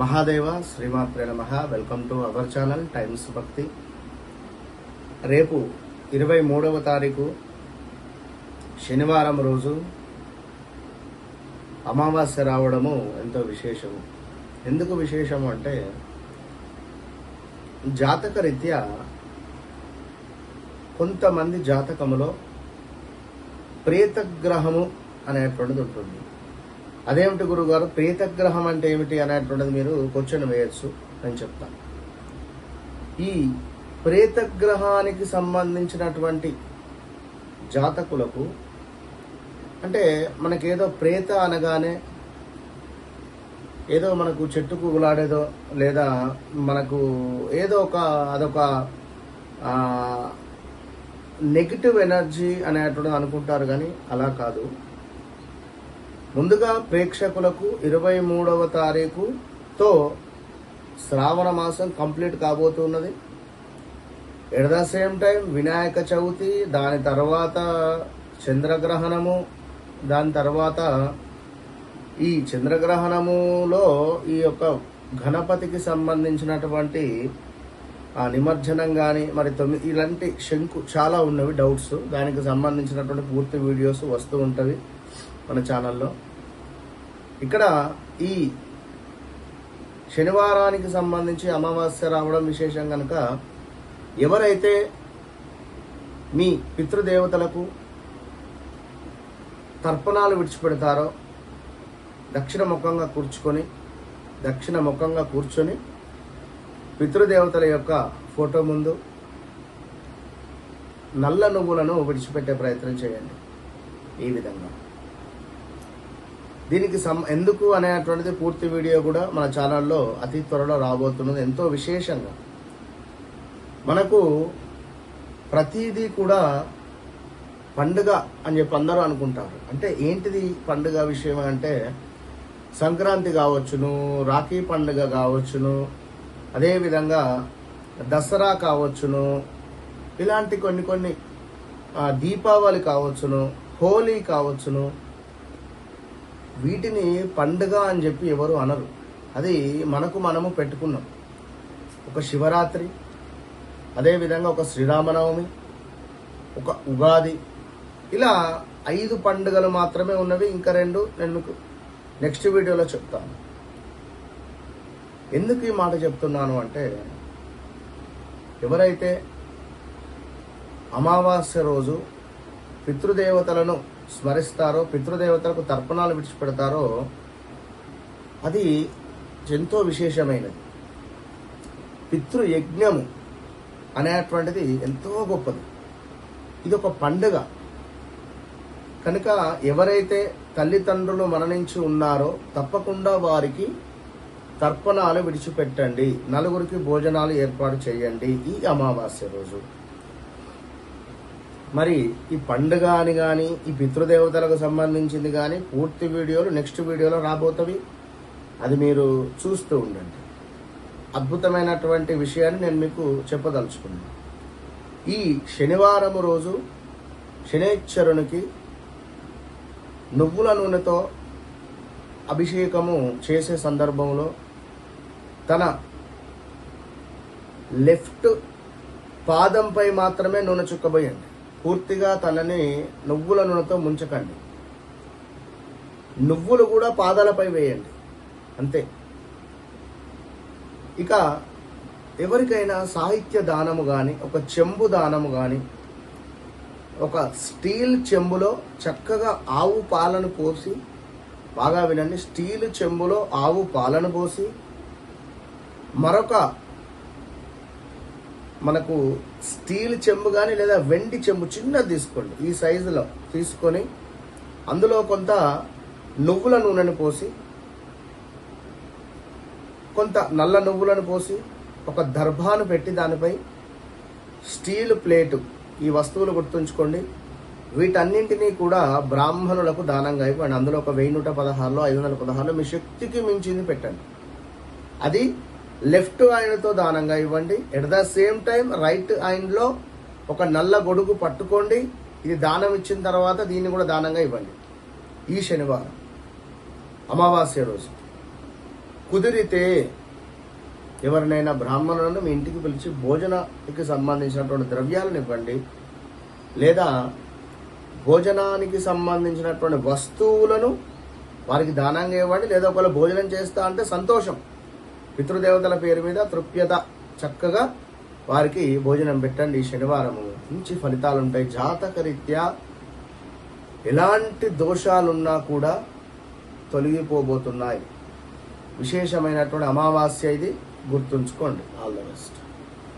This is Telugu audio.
మహాదేవ శ్రీమాత్రే నమ. Welcome to our channel Times Bhakti. రేపు ఇరవై మూడవ తారీఖు శనివారం రోజు అమావాస్య రావడము ఎంతో విశేషము. ఎందుకు విశేషము అంటే జాతక రీత్యా కొంతమంది జాతకములో ప్రేతగ్రహము అనేటువంటిది ఉంటుంది. అదేమిటి గురుగారు? ప్రేతగ్రహం అంటే ఏమిటి అనేటువంటిది మీరు క్వశ్చన్ వేయచ్చు అని చెప్తాను ఈ ప్రేతగ్రహానికి సంబంధించినటువంటి జాతకులకు అంటే మనకేదో ప్రేత అనగానే ఏదో మనకు చెట్టుకు గులాడేదో లేదా మనకు ఏదో ఒక అదొక నెగిటివ్ ఎనర్జీ అనేటువంటిది అనుకుంటారు కానీ అలా కాదు. ముందుగా ప్రేక్షకులకు ఇరవై మూడవ తారీఖుతో శ్రావణ మాసం complete కాబోతున్నది. At the same time Vinayaka Chavithi దాని తర్వాత చంద్రగ్రహణము దాని తర్వాత ఈ చంద్రగ్రహణములో ఈ యొక్క గణపతికి సంబంధించినటువంటి ఆ నిమజ్జనం కానీ మరి తొమ్మిది ఇలాంటి శంకు చాలా ఉన్నవి డౌట్స్ దానికి సంబంధించినటువంటి పూర్తి వీడియోస్ వస్తూ ఉంటవి. మన ఛానల్లో. ఇక్కడ ఈ శనివారానికి సంబంధించి అమావాస్య రావడం విశేషం కనుక ఎవరైతే మీ పితృదేవతలకు తర్పణాలు విడిచిపెడతారో దక్షిణ ముఖంగా కూర్చుకొని దక్షిణ ముఖంగా కూర్చొని పితృదేవతల యొక్క ఫోటో ముందు నల్ల నువ్వులను విడిచిపెట్టే ప్రయత్నం చేయండి. ఈ విధంగా. దీనికి సం ఎందుకు అనేటువంటిది పూర్తి వీడియో కూడా మన ఛానల్లో అతి త్వరలో రాబోతున్నది. ఎంతో విశేషంగా. మనకు ప్రతిదీ కూడా పండుగ అని చెప్పి అందరూ అనుకుంటారు. అంటే ఏంటిది పండుగ విషయం అంటే సంక్రాంతి కావచ్చును రాఖీ పండుగ కావచ్చును అదేవిధంగా దసరా కావచ్చును ఇలాంటి కొన్ని కొన్ని దీపావళి కావచ్చును హోలీ కావచ్చును వీటిని పండుగ అని చెప్పి ఎవరు అనరు. అది మనకు మనము పెట్టుకున్నాం. ఒక శివరాత్రి అదేవిధంగా ఒక శ్రీరామనవమి ఒక ఉగాది ఇలా ఐదు పండుగలు మాత్రమే ఉన్నవి ఇంకా రెండు నేను నెక్స్ట్ వీడియోలో చెప్తాను. ఎందుకు ఈ మాట చెప్తున్నాను అంటే ఎవరైతే అమావాస్య రోజు పితృదేవతలను స్మరిస్తారో పితృదేవతలకు తర్పణాలు విడిచిపెడతారో అది ఎంతో విశేషమైనది. పితృయజ్ఞము అనేటువంటిది ఎంతో గొప్పది. ఇది ఒక పండుగ. కనుక ఎవరైతే తల్లిదండ్రులు మరణించి ఉన్నారో తప్పకుండా వారికి తర్పణాలు విడిచిపెట్టండి. నలుగురికి భోజనాలు ఏర్పాటు చేయండి. ఈ అమావాస్య రోజు. మరి ఈ పండుగ అని కానీ ఈ పితృదేవతలకు సంబంధించింది కానీ పూర్తి వీడియోలు నెక్స్ట్ వీడియోలో రాబోతవి. అది మీరు చూస్తూ ఉండండి. అద్భుతమైనటువంటి విషయాన్ని నేను మీకు చెప్పదలుచుకున్నాను ఈ శనివారం రోజు శనేశ్వరునికి నువ్వుల నూనెతో అభిషేకము చేసే సందర్భంలో తన లెఫ్ట్ పాదంపై మాత్రమే నూనె చుక్కబోయండి. పూర్తిగా తనని నువ్వుల నూనెతో ముంచకండి. నువ్వులు కూడా పాదాలపై వేయండి. అంతే. ఇక ఎవరికైనా సాహిత్య దానము కానీ ఒక చెంబు దానము కానీ ఒక స్టీల్ చెంబులో చక్కగా ఆవు పాలను పోసి బాగా వినండి స్టీల్ చెంబులో ఆవు పాలను పోసి మరొక మనకు స్టీల్ చెంబు కానీ లేదా వెండి చెంబు చిన్నది తీసుకోండి. ఈ సైజులో తీసుకొని అందులో కొంత నువ్వుల నూనెను పోసి కొంత నల్ల నువ్వులను పోసి ఒక దర్భాను పెట్టి దానిపై స్టీల్ ప్లేటు ఈ వస్తువులు గుర్తుంచుకోండి. వీటన్నింటినీ కూడా బ్రాహ్మణులకు దానంగా ఇవ్వండి అందులో ఒక వెయ్యి నూట పదహారులో ఐదు వందల పదహారులో మీ శక్తికి మించింది పెట్టండి. అది లెఫ్ట్ ఆయనతో దానంగా ఇవ్వండి. ఎట్ ద సేమ్ టైం రైట్లో ఒక నల్ల గొడుగు పట్టుకోండి. ఇది దానం ఇచ్చిన తర్వాత దీన్ని కూడా దానంగా ఇవ్వండి. ఈ శనివారం అమావాస్య రోజు. కుదిరితే ఎవరినైనా బ్రాహ్మణులను మీ ఇంటికి పిలిచి భోజనానికి సంబంధించినటువంటి ద్రవ్యాలను ఇవ్వండి. లేదా భోజనానికి సంబంధించినటువంటి వస్తువులను వారికి దానంగా ఇవ్వండి. లేదా ఒకవేళ భోజనం చేస్తా అంటే సంతోషం. పితృదేవతల పేరు మీద తృప్యత చక్కగా వారికి భోజనం పెట్టండి శనివారము. మంచి ఫలితాలు ఉంటాయి జాతకరీత్యా ఎలాంటి దోషాలున్నా కూడా తొలగిపోబోతున్నాయి. విశేషమైనటువంటి అమావాస్య ఇది గుర్తుంచుకోండి. All the best.